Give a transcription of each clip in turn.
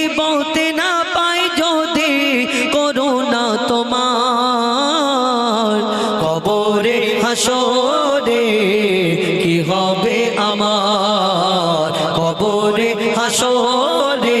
মুসিবতে না পাই যদি করোনা তোমার। কবরে হাসরে কি হবে আমার? কবরে হাসরে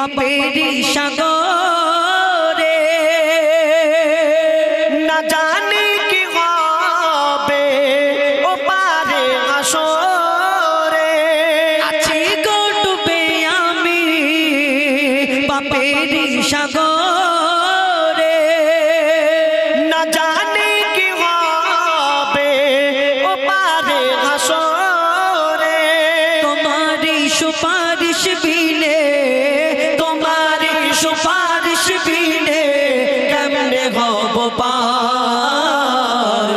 পাপেরি সাগরে। না জানি কি হবে ও পারে আসরে। আছি গো ডুবে আমি পাপেরি সাগরে। না জানি কি হবে ও পারে আসরে। তোমারি সুপারিশ সুপারিশ বিনে কেমনে হব পার?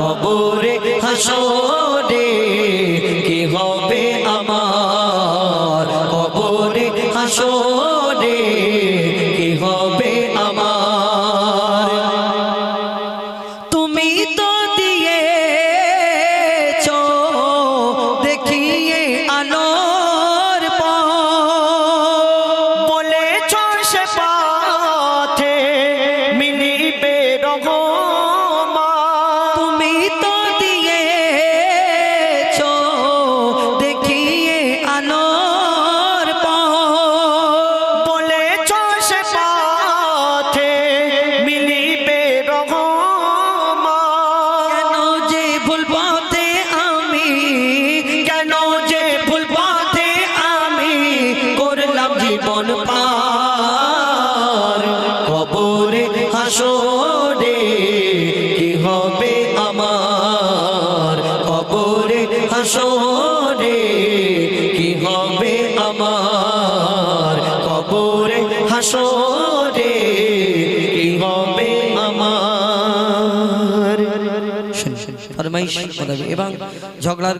কবরে হাসরে কি হবে আমার? কবরে হাসরে জীবন পার। কবরে হাসরে কি হবে আমার? কবরে হাসরে কি হবে আমার? কবরে হাসরে কি হবে আমার? এবং ঝগড়ার